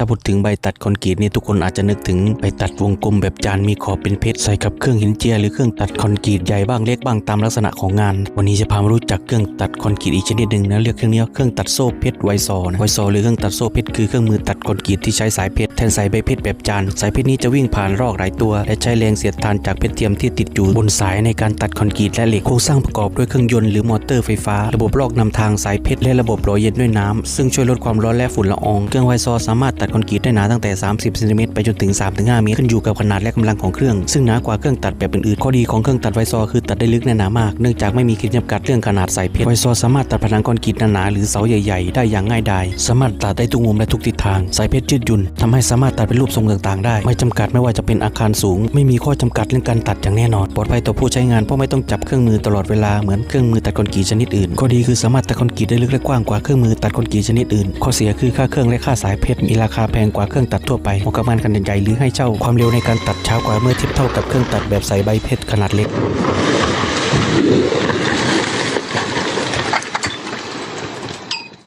ถ้าพูดถึงใบตัดคอนกรีตนี่ทุกคนอาจจะนึกถึงใบตัดวงกลมแบบจานมีขอบเป็นเพชรใส่กับเครื่องหินเจียหรือเครื่องตัดคอนกรีตใหญ่บ้างเล็กบ้างตามลักษณะของงาน วันนี้จะพามารู้จักเครื่องตัดคอนกรีตอีกชนิดหนึ่งนะเรียกเครื่องนี้ว่าเครื่องตัดโซ่เพชรไวซอนะไวซอหรือเครื่องตัดโซ่เพชรคือเครื่องมือตัดคอนกรีตที่ใช้สายเพชรแทนสายใบเพชรแบบจานสายเพชรนี้จะวิ่งผ่านรอกหลายตัว และใช้แรงเสียดทานจากเพชรเทียมที่ติดอยู่บนสายในการตัดคอนกรีตและเหล็กโครงสร้างประกอบด้วยเครื่องยนต์หรือมอเตอร์ไฟฟ้า ระบบลอกนำทางสายเพชรและระบบหล่อเย็นด้วยน้ำซึ่งช่วยลดความร้อนและฝุ่นละออง เครื่องไวซอสามารถตัดคอนกรีตได้หนาตั้งแต่ 30เซนติเมตรไปจนถึง 3-5 เมตรขึ้นอยู่กับขนาดและกำลังของเครื่อง ซึ่งหนากว่าเครื่องตัดแบบอื่นๆข้อดีของเครื่องตัดไวซอคือตัดได้ลึกและหนามาก เนื่องจากไม่มีขีดจำกัดเรื่องขนาดสายเพชรไวซอสามารถตัดผนังคอนกรีตหนาๆหรือเสาใหญ่ๆ ได้อย่างง่ายดายสามารถตัดได้ทุกมุมและทุกทิศทาง สายเพชรยืดหยุ่นทำให้สามารถตัดเป็นรูปทรงต่างๆ ได้ ไม่จำกัดไม่ว่าจะเป็นอาคารสูง ไม่มีข้อจำกัดเรื่องการตัดอย่างแน่นอนปลอดภัยต่อผู้ใช้งานเพราะไม่ต้องจับเครื่องมือตลอดเวลาเหมือนเครื่องมือตัดคอนกรีตชนิดอื่นข้อดีคือสามารถตัดคอนกรีตได้ลึกและกว้างกว่าเครื่องมือตัดคอนกรีตชนิดอื่นข้อเสียคือค่าเครื่องและค่าสายเพชรมีราคาแพงกว่าเครื่องตัดทั่วไปเหมาะกับงานขนาดใหญ่หรือให้เช่าความเร็วในการตัดช้ากว่าเมื่อเทียบเท่ากับเครื่องตัดแบบใส่ใบเพชรขนาดเล็ก